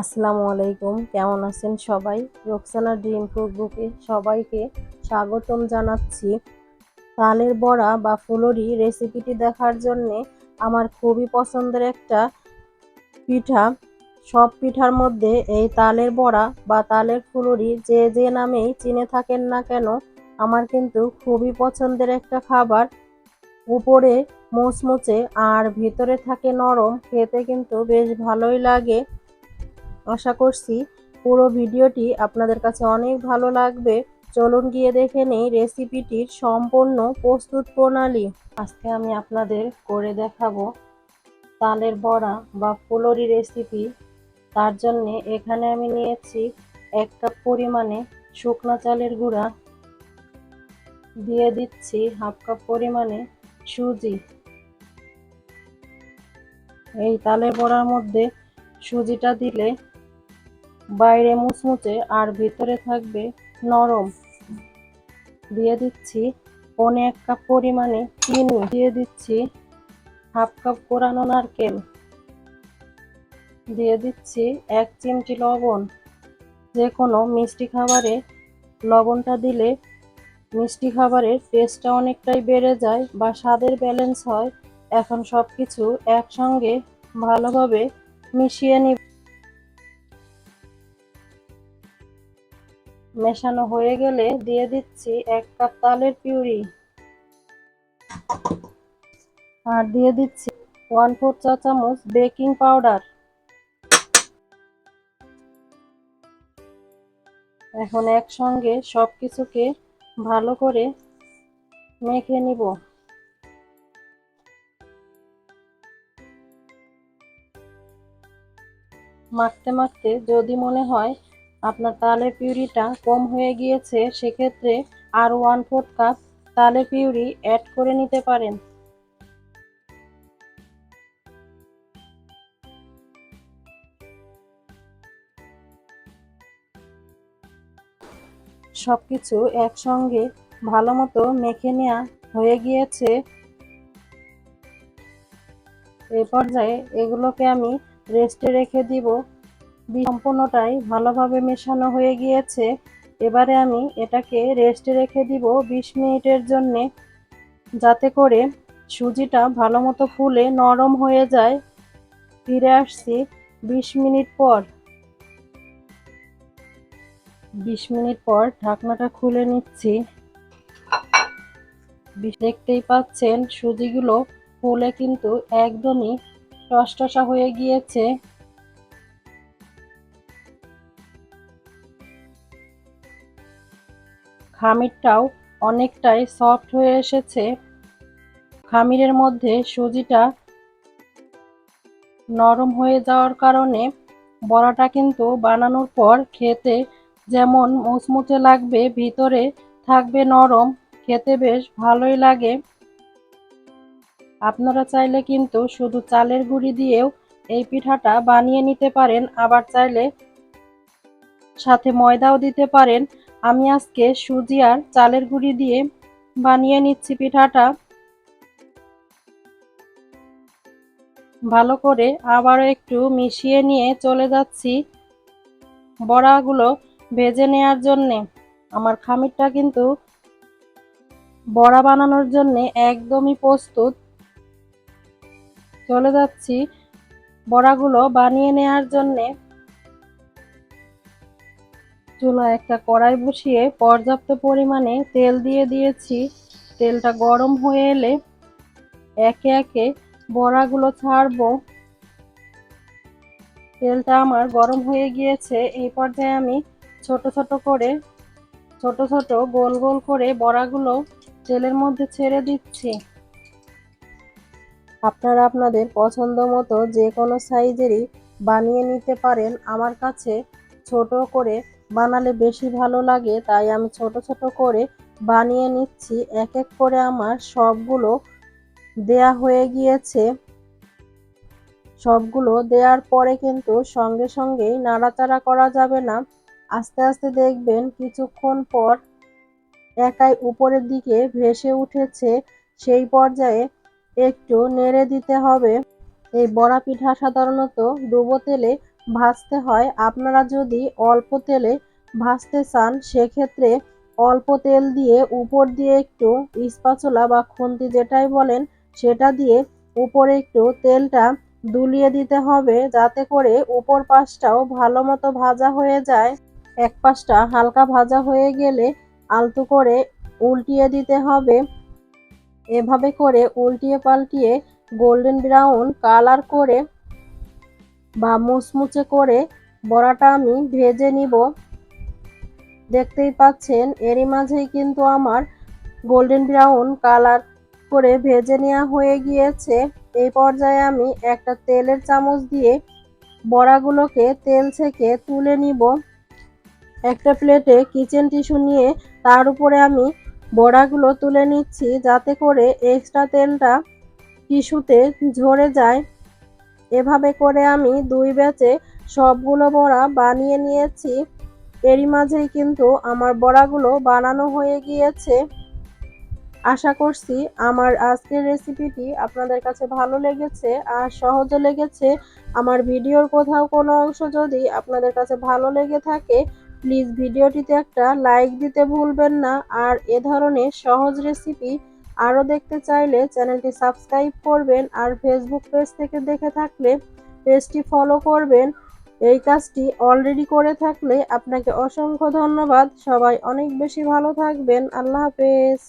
আসসালামু আলাইকুম। কেমন আছেন সবাই? রোকসানা ড্রিম ফুড বুকে সবাইকে স্বাগতম জানাচ্ছি। তালের বড়া বা ফুলরি রেসিপিটি দেখার জন্যে আমার খুবই পছন্দের একটা পিঠা। সব পিঠার মধ্যে এই তালের বড়া বা তালের ফুলরি যে যে নামেই চিনে থাকেন না কেন, আমার কিন্তু খুবই পছন্দের একটা খাবার। উপরে মুচমুচে আর ভিতরে থাকে নরম, খেতে কিন্তু বেশ ভালোই লাগে। আশা করছি পুরো ভিডিওটি আপনাদের কাছে অনেক ভালো লাগবে। চলুন গিয়ে দেখে নেই রেসিপিটির সম্পূর্ণ প্রস্তুত প্রণালী। আজকে আমি আপনাদের করে দেখাবো তালের বড়া বা ফুলরি রেসিপি। তার জন্যে এখানে আমি নিয়েছি এক কাপ পরিমাণে শুকনো চালের গুঁড়া। দিয়ে দিচ্ছি হাফ কাপ পরিমাণে সুজি। এই তালের বড়ার মধ্যে সুজিটা দিলে বাইরে মুচমুচে আর ভিতরে থাকবে নরম। দিয়ে দিচ্ছি পনে এক কাপ পরিমাণে চিনি। দিয়ে দিচ্ছি হাফ কাপ কোরানো নারকেল। দিয়ে দিচ্ছি এক চিমটি লবণ। যে কোনো মিষ্টি খাবারে লবণটা দিলে মিষ্টি খাবারের টেস্টটা অনেকটাই বেড়ে যায় বা স্বাদের ব্যালেন্স হয়। এখন সব কিছু একসঙ্গে ভালোভাবে মিশিয়ে নিব। মেশানো হয়ে গেলে দিয়ে দিচ্ছি এক কাপ তালের পিউরি। আর দিয়ে দিচ্ছি ওয়ান ফোর চা চামচ বেকিং পাউডার এখন একসঙ্গে সব কিছুকে ভালো করে মেখে নিব। মাখতে মাখতে যদি মনে হয় আপনার তালের পিউরিটা কম হয়ে গিয়েছে, সেক্ষেত্রে আর ওয়ান ফোর্থ কাপ তালের পিউরি অ্যাড করে নিতে পারেন। সব কিছু একসঙ্গে ভালো মতো মেখে নেওয়া হয়ে গিয়েছে। এ পর্যায়ে এগুলোকে আমি রেস্টে রেখে দিব। সম্পূর্ণটাই ভালোভাবে মেশানো হয়ে গিয়েছে। এবারে আমি এটাকে রেস্টে রেখে দিব বিশ মিনিটের জন্যে, যাতে করে সুজিটা ভালো মতো ফুলে নরম হয়ে যায়। ফিরে আসছি বিশ মিনিট পর। বিশ মিনিট পর ঢাকনাটা খুলে নিচ্ছি। দেখতেই পাচ্ছেন সুজিগুলো ফুলে কিন্তু একদমই টসটসা হয়ে গিয়েছে। খামিরটাও অনেকটাই সফট হয়ে এসেছে। খামিরের মধ্যে সুজিটা নরম হয়ে যাওয়ার কারণে বড়াটা কিন্তু বানানোর পর খেতে যেমন মুচমুচে লাগবে, ভিতরে থাকবে নরম, খেতে বেশ ভালোই লাগে। আপনারা চাইলে কিন্তু শুধু চালের গুঁড়ি দিয়েও এই পিঠাটা বানিয়ে নিতে পারেন, আবার চাইলে সাথে ময়দাও দিতে পারেন। আমি আজকে সুজি আর চালের গুঁড়ি দিয়ে বানিয়ে নিচ্ছি পিঠাটা। ভালো করে আবারও একটু মিশিয়ে নিয়ে চলে যাচ্ছি বড়াগুলো ভেজে নেওয়ার জন্যে। আমার খামিরটা কিন্তু বড়া বানানোর জন্যে একদমই প্রস্তুত। চলে যাচ্ছি বড়াগুলো বানিয়ে নেওয়ার জন্যে। চুলায় একটা কড়াই বসিয়ে পর্যাপ্ত পরিমাণে তেল দিয়ে দিয়েছি। তেলটা গরম হয়ে এলে একে একে বড়াগুলো ছাড়বো। তেলটা আমার গরম হয়ে গিয়েছে। এই পর্যায়ে আমি ছোট ছোট করে, ছোট ছোট গোল গোল করে বড়াগুলো তেলের মধ্যে ছেড়ে দিচ্ছি। আপনারা আপনাদের পছন্দ মতো যে কোনো সাইজেরই বানিয়ে নিতে পারেন। আমার কাছে ছোট করে বানালে বেশি ভালো লাগে, তাই আমি ছোট ছোট করে বানিয়ে নিচ্ছি। এক এক করে আমার সবগুলো দেয়া হয়ে গিয়েছে। সবগুলো দেওয়ার পরে কিন্তু সঙ্গে সঙ্গেই নাড়াচাড়া করা যাবে না। আস্তে আস্তে দেখবেন কিছুক্ষণ পর একাই উপরের দিকে ভেসে উঠেছে। সেই পর্যায়ে একটু নেড়ে দিতে হবে। এই বড়া পিঠা সাধারণত ডুবো তেলে ভাজতে হয়। আপনারা যদি অল্প তেলে ভাজতে চান, সেক্ষেত্রে অল্প তেল দিয়ে উপর দিয়ে একটু স্পাচুলা বা খুন্তি যেটাই বলেন, সেটা দিয়ে উপরে একটু তেলটা দুলিয়ে দিতে হবে যাতে করে উপর পাশটাও ভালো মতো ভাজা হয়ে যায়। এক পাশটা হালকা ভাজা হয়ে গেলে আলতো করে উল্টিয়ে দিতে হবে। এভাবে করে উল্টিয়ে পাল্টিয়ে গোল্ডেন ব্রাউন কালার করে বা মুচমুচে করে বড়াটা আমি ভেজে নিব। দেখতেই পাচ্ছেন, এরই মাঝেই কিন্তু আমার গোল্ডেন ব্রাউন কালার করে ভেজে নেওয়া হয়ে গিয়েছে। এই পর্যায়ে আমি একটা তেলের চামচ দিয়ে বড়াগুলোকে তেল থেকে তুলে নিব। একটা প্লেটে কিচেন টিস্যু নিয়ে তার উপরে আমি বড়াগুলো তুলে নিচ্ছি যাতে করে এক্সট্রা তেলটা টিস্যুতে ঝরে যায়। এভাবে করে আমি দুই ব্যাচে সবগুলো বড়া বানিয়ে নিয়েছি। এরই মাঝেই কিন্তু আমার বড়াগুলো বানানো হয়ে গিয়েছে। আশা করছি আমার আজকের রেসিপিটি আপনাদের কাছে ভালো লেগেছে আর সহজে লেগেছে। আমার ভিডিওর কোথাও কোনো অংশ যদি আপনাদের কাছে ভালো লেগে থাকে, প্লিজ ভিডিওটিতে একটা লাইক দিতে ভুলবেন না। আর এ ধরনের সহজ রেসিপি আরও দেখতে চাইলে চ্যানেলটি সাবস্ক্রাইব করবেন আর ফেসবুক পেজ থেকে দেখে থাকলে পেজটি ফলো করবেন। এই কাজটি অলরেডি করে থাকলে আপনাকে অসংখ্য ধন্যবাদ। সবাই অনেক বেশি ভালো থাকবেন। আল্লাহ হাফেজ।